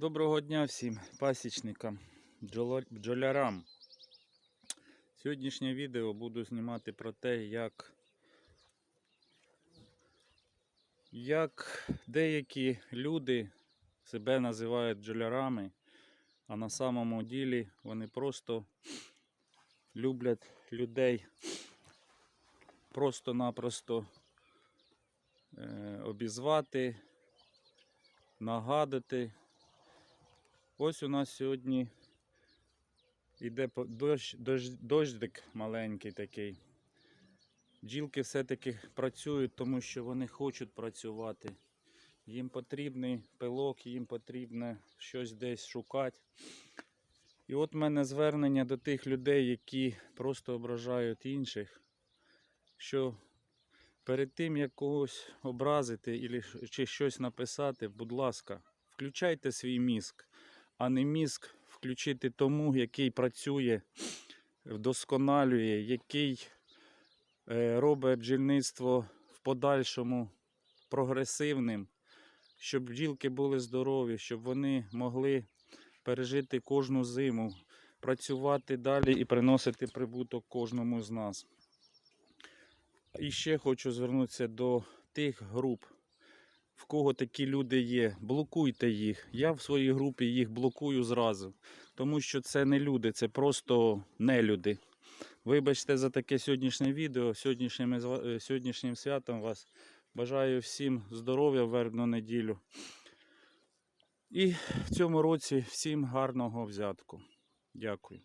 Доброго дня всім пасічникам, бджолярам. Сьогоднішнє відео буду знімати про те, як, як деякі люди себе називають бджолярами, а на самому ділі вони просто люблять людей просто-напросто е, обізвати, нагадати. Ось у нас сьогодні йде дощ, дощ, дощдик маленький такий. Бджілки все-таки працюють, тому що вони хочуть працювати. Їм потрібний пилок, їм потрібно щось десь шукати. І от в мене звернення до тих людей, які просто ображають інших, що перед тим, як когось образити чи щось написати, будь ласка, включайте свій мізк а не мізк включити тому, який працює, вдосконалює, який е, робить бджільництво в подальшому прогресивним, щоб бджілки були здорові, щоб вони могли пережити кожну зиму, працювати далі і приносити прибуток кожному з нас. І ще хочу звернутися до тих груп, в кого такі люди є, блокуйте їх. Я в своїй групі їх блокую зразу, тому що це не люди, це просто нелюди. Вибачте за таке сьогоднішнє відео. Сьогоднішнім, е, сьогоднішнім святом вас бажаю всім здоров'я в вербну неділю. І в цьому році всім гарного взятку. Дякую.